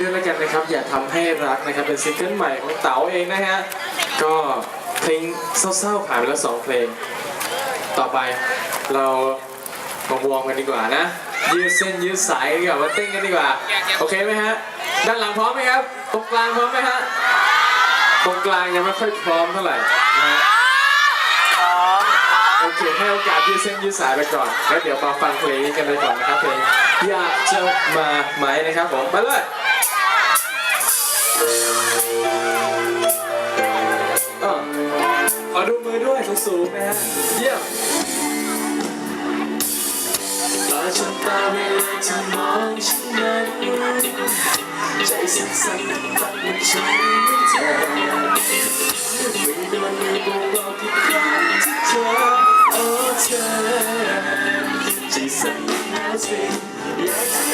ด้วยแล้วกันนะครับ อย่าทำให้รักนะครับ เป็นซิงเกิลใหม่ของเต๋าเองนะฮะ ก็เพลงเศร้าๆผ่านไปแล้วสองเพลง ต่อไปเรามาวอร์มกันดีกว่านะ ยืดเส้นยืดสายกันดีกว่ามาเต้นกันดีกว่า โอเคไหมฮะ ด้านหลังพร้อมไหมครับ ตรงกลางพร้อมไหมฮะ ตรงกลางยังไม่ค่อยพร้อมเท่าไหร่นะฮะโอเคให้โอกาสยืดเส้นยืดสายไปก่อน แล้วเดี๋ยวมาฟังเพลงนี้กันเลยก่อนนะครับเพลงอยากจะมาไหมนะครับผม ไปเลย สูงนะฮะเยี่ยมตาฉันตาเวลาที่มองฉันนั้นใจสั่นๆตั้งแต่ฉันไม่เจอไม่โดนมือบอกบอกทุกครั้งที่เจอโอ้เธอใจสั่นแล้วสิอยาก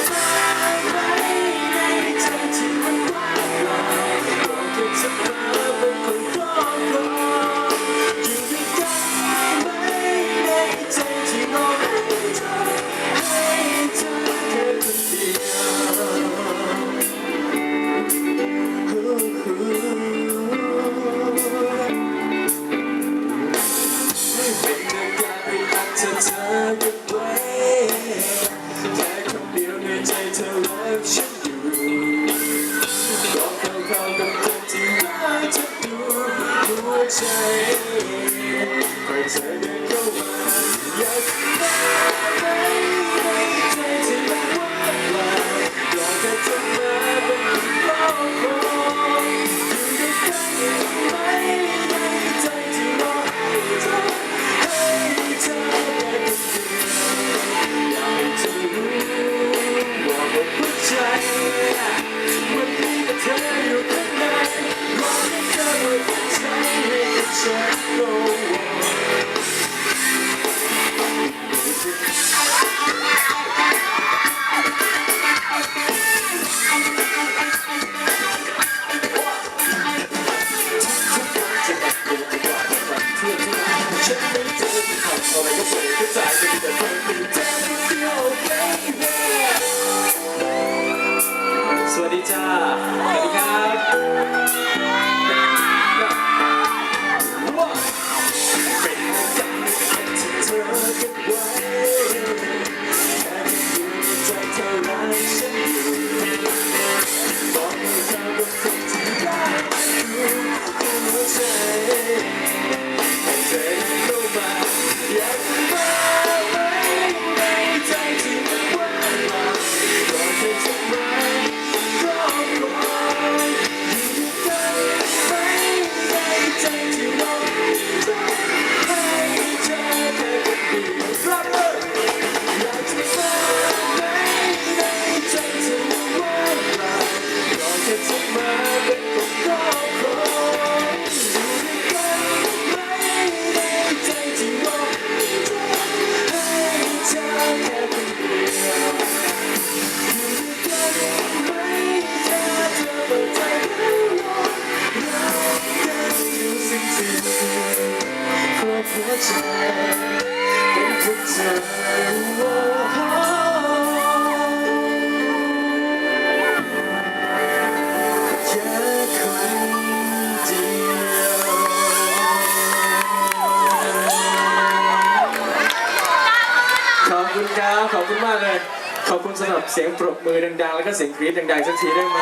สวัสดีจ้า ใจเป็นพวกเธอแค่คนเดียวขอบคุณครับขอบคุณมากเลย ขอบคุณสำหรับเสียงปรบมือดังๆ แล้วก็เสียงกรี๊ดดังๆสักทีได้ไหม